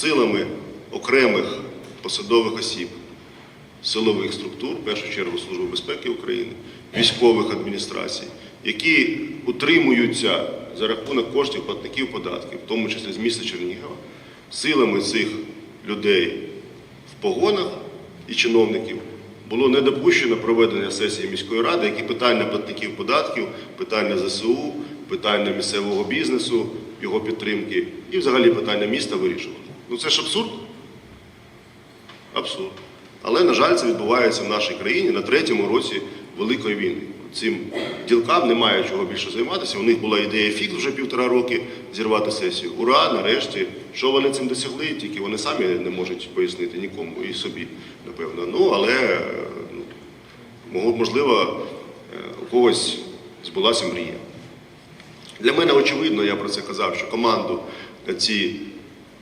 силами окремих посадових осіб силових структур, в першу чергу Служби безпеки України, військових адміністрацій, які утримуються за рахунок коштів платників податків, в тому числі з міста Чернігова, силами цих людей в погонах і чиновників було не допущено проведення сесії міської ради, які питання платників податків, питання ЗСУ, питання місцевого бізнесу, його підтримки і взагалі питання міста вирішували. Ну це ж абсурд. Абсурд. Але, на жаль, це відбувається в нашій країні на третьому році Великої війни. Цим ділкам немає чого більше займатися. У них була ідея фікс вже півтора роки зірвати сесію. Ура, нарешті. Що вони цим досягли, тільки вони самі не можуть пояснити нікому і собі, напевно. Ну, але ну, можливо, е, у когось збулася мрія. Для мене очевидно, я про це казав, що команду на ці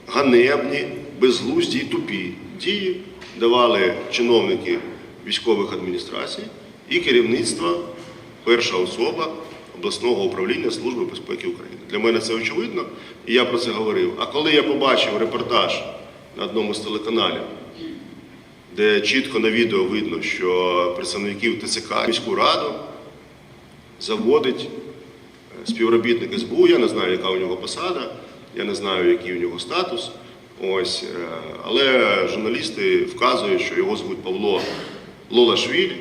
ганебні, безглузді і тупі дії давали чиновники військових адміністрацій і керівництво, перша особа обласного управління Служби безпеки України. Для мене це очевидно, і я про це говорив. А коли я побачив репортаж на одному з телеканалів, де чітко на відео видно, що представників ТЦК міську раду заводить співробітник СБУ, я не знаю, яка у нього посада, я не знаю, який у нього статус. Ось, е, але журналісти вказують, що його звуть Павло Лолашвілі.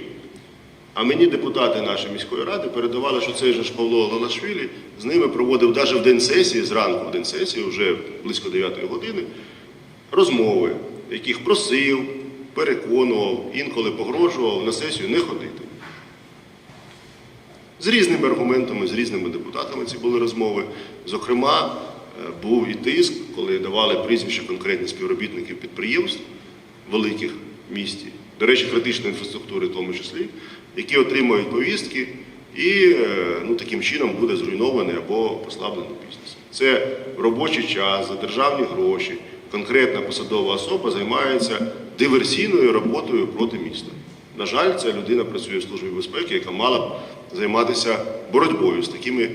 А мені депутати нашої міської ради передавали, що цей же ж Павло Лолашвілі з ними проводив навіть в день сесії, зранку в день сесії, вже близько 9 години, розмови, яких просив, переконував, інколи погрожував на сесію не ходити. З різними аргументами, з різними депутатами ці були розмови. Зокрема, був і тиск, коли давали прізвища конкретні співробітників підприємств великих місті, до речі, критичної інфраструктури в тому числі, які отримують повістки і е, ну, таким чином буде зруйнований або послаблений бізнес. Це робочий час, за державні гроші, конкретна посадова особа займається диверсійною роботою проти міста. На жаль, ця людина працює в Службі безпеки, яка мала б займатися боротьбою з такими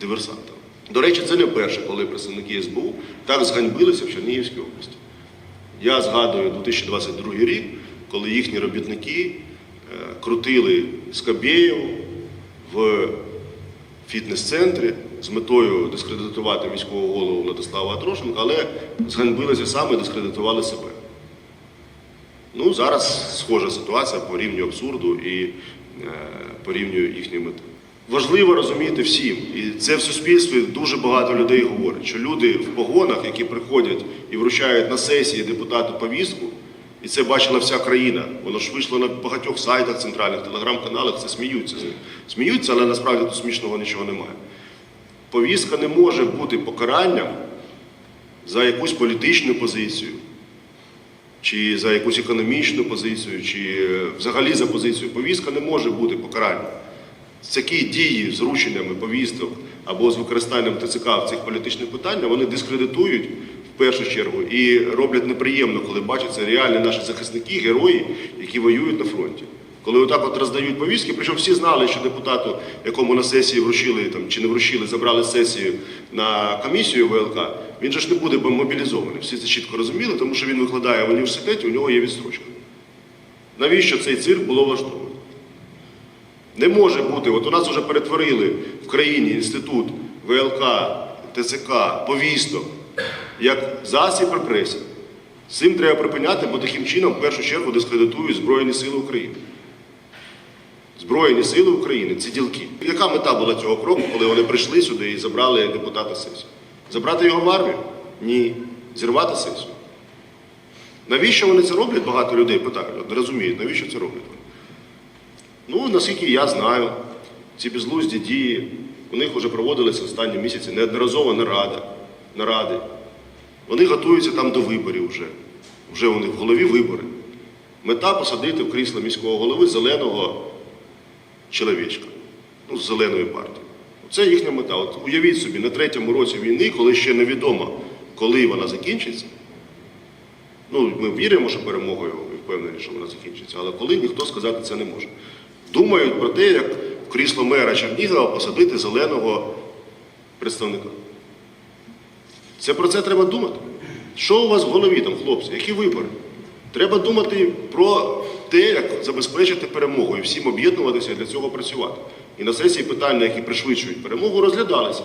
диверсантами. До речі, це не вперше, коли представники СБУ так зганьбилися в Чернігівській області. Я згадую 2022 рік, коли їхні робітники е, крутили Скабєєву в фітнес-центрі з метою дискредитувати міського голову Владислава Атрошенка, але зганьбилися саме, і дискредитували себе. Ну, зараз схожа ситуація по рівню абсурду і е, по рівню їхньої мети. Важливо розуміти всім, і це в суспільстві дуже багато людей говорять, що люди в погонах, які приходять і вручають на сесії депутату повістку, і це бачила вся країна. Воно ж вийшло на багатьох сайтах центральних, телеграм-каналах, це сміються з них. Сміються, але насправді тут смішного нічого немає. Повістка не може бути покаранням за якусь політичну позицію, чи за якусь економічну позицію, чи е, взагалі за позицію. Повістка не може бути покаранням. Такі дії з врученнями повісток або з використанням ТЦК в цих політичних питаннях, вони дискредитують в першу чергу і роблять неприємно, коли бачаться реальні наші захисники, герої, які воюють на фронті. Коли отак от роздають повістки, причому всі знали, що депутату, якому на сесії вручили там, чи не вручили, забрали сесію на комісію ВЛК, він же ж не буде мобілізований. Всі це чітко розуміли, тому що він викладає в університеті, у нього є відстрочка. Навіщо цей цирк було влаштовано? Не може бути, от у нас вже перетворили в країні інститут ВЛК, ТЦК, повісток, як засіб репресій. З цим треба припиняти, бо таким чином в першу чергу дискредитують Збройні Сили України. Збройні Сили України це ділки. Яка мета була цього кроку, коли вони прийшли сюди і забрали депутата сесію? Забрати його в армію? Ні. Зірвати сесію. Навіщо вони це роблять? Багато людей питають, не розуміють, навіщо це роблять вони. Ну, наскільки я знаю, ці безглузді дії, у них вже проводилися останні місяці неодноразово нарада, наради. Вони готуються там до виборів вже. Вже у них в голові вибори. Мета посадити в крісло міського голови зеленого чоловічка, ну, з зеленої партії. Це їхня мета. От уявіть собі, на третьому році війни, коли ще невідомо, коли вона закінчиться. Ну, ми віримо, що перемогою і впевнені, що вона закінчиться, але коли ніхто сказати це не може. Думають про те, як в крісло мера Чернігова посадити зеленого представника. Це про це треба думати. Що у вас в голові там, хлопці? Які вибори? Треба думати про те, як забезпечити перемогу і всім об'єднуватися і для цього працювати. І на сесії питання, які пришвидшують перемогу, розглядалися.